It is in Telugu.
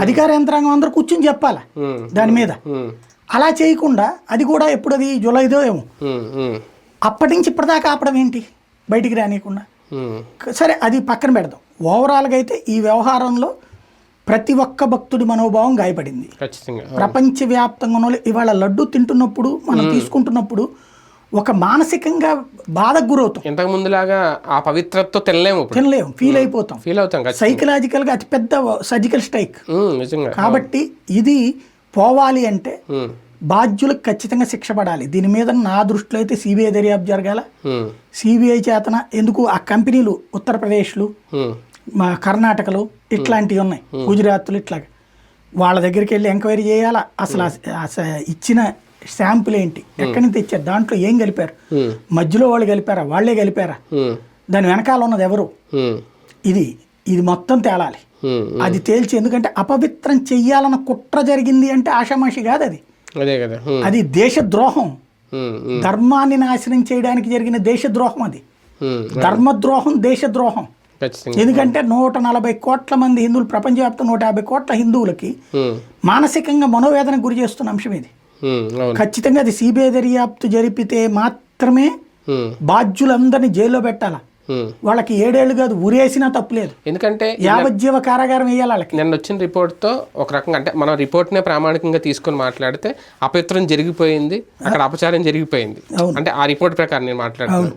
అధికార యంత్రాంగం అందరూ కూర్చుని చెప్పాలి? దాని మీద. అలా చేయకుండా అది కూడా ఎప్పుడు అది జూలైదో ఏమో. అప్పటి నుంచి ఇప్పటిదాకా ఆపడం ఏంటి? బయటికి రానియకుండా. సరే అది పక్కన పెడదాం. ఓవరాల్గా అయితే ఈ వ్యవహారంలో ప్రతి ఒక్క భక్తుడి మనోభావం గాయపడింది. ఖచ్చితంగా. ప్రపంచవ్యాప్తంగా ఉన్న వాళ్ళు ఇవాళ లడ్డు తింటున్నప్పుడు మనం తీసుకుంటున్నప్పుడు ఒక మానసికంగా బాధకు గురవుతాం. ఇంతకు ముందులాగా ఆ పవిత్రతతో తినలేము ఇప్పుడు. తినలేం ఫీల్ అయిపోతాం. ఫీల్ అవుతాం సైకలాజికల్గా అతిపెద్ద సర్జికల్ స్ట్రైక్ నిజంగా. కాబట్టి ఇది పోవాలి అంటే బాధ్యులకు ఖచ్చితంగా శిక్ష పడాలి. దీని మీద నా దృష్టిలో అయితే సిబిఐ దర్యాప్తు జరగాల. సిబిఐ చేతన ఎందుకు ఆ కంపెనీలు ఉత్తరప్రదేశ్లు మా కర్ణాటకలు ఇట్లాంటివి ఉన్నాయి. గుజరాత్లు ఇట్లాగా. వాళ్ళ దగ్గరికి వెళ్ళి ఎంక్వైరీ చేయాలా? అసలు ఇచ్చిన శాంపుల్ ఏంటి? ఎక్కడి నుంచి తెచ్చారు? దాంట్లో ఏం కలిపారు? మధ్యలో వాళ్ళు కలిపారా? వాళ్ళే కలిపారా? దాని వెనకాల ఉన్నది ఎవరు? ఇది ఇది మొత్తం తేలాలి. అది తేల్చి ఎందుకంటే అపవిత్రం చెయ్యాలన్న కుట్ర జరిగింది అంటే ఆషామాషి కాదు అది. అదే కదా. అది దేశద్రోహం. ధర్మాన్ని నాశనం చేయడానికి జరిగిన దేశద్రోహం అది. ధర్మద్రోహం దేశద్రోహం. ఎందుకంటే నూట నలభై కోట్ల మంది హిందువులు ప్రపంచవ్యాప్తం నూట యాభై కోట్ల హిందువులకి మానసికంగా మనోవేదనకు గురి చేస్తున్న అంశం ఇది. ఖచ్చితంగా అది సిబిఐ దర్యాప్తు జరిపితే మాత్రమే బాధ్యులందరినీ జైల్లో పెట్టాల. వాళ్ళకి ఏడేళ్ళు కాదు ఉరేసినా తప్పులేదు. ఎందుకంటే యావజ్జీవ కారాగారం వేయాలి వాళ్ళకి? నిన్న వచ్చిన రిపోర్ట్తో ఒక రకంగా అంటే మనం రిపోర్ట్నే ప్రామాణికంగా తీసుకొని మాట్లాడితే అపవిత్రం జరిగిపోయింది అక్కడ అపచారం జరిగిపోయింది. అంటే ఆ రిపోర్ట్ ప్రకారం నేను మాట్లాడుతున్నాను.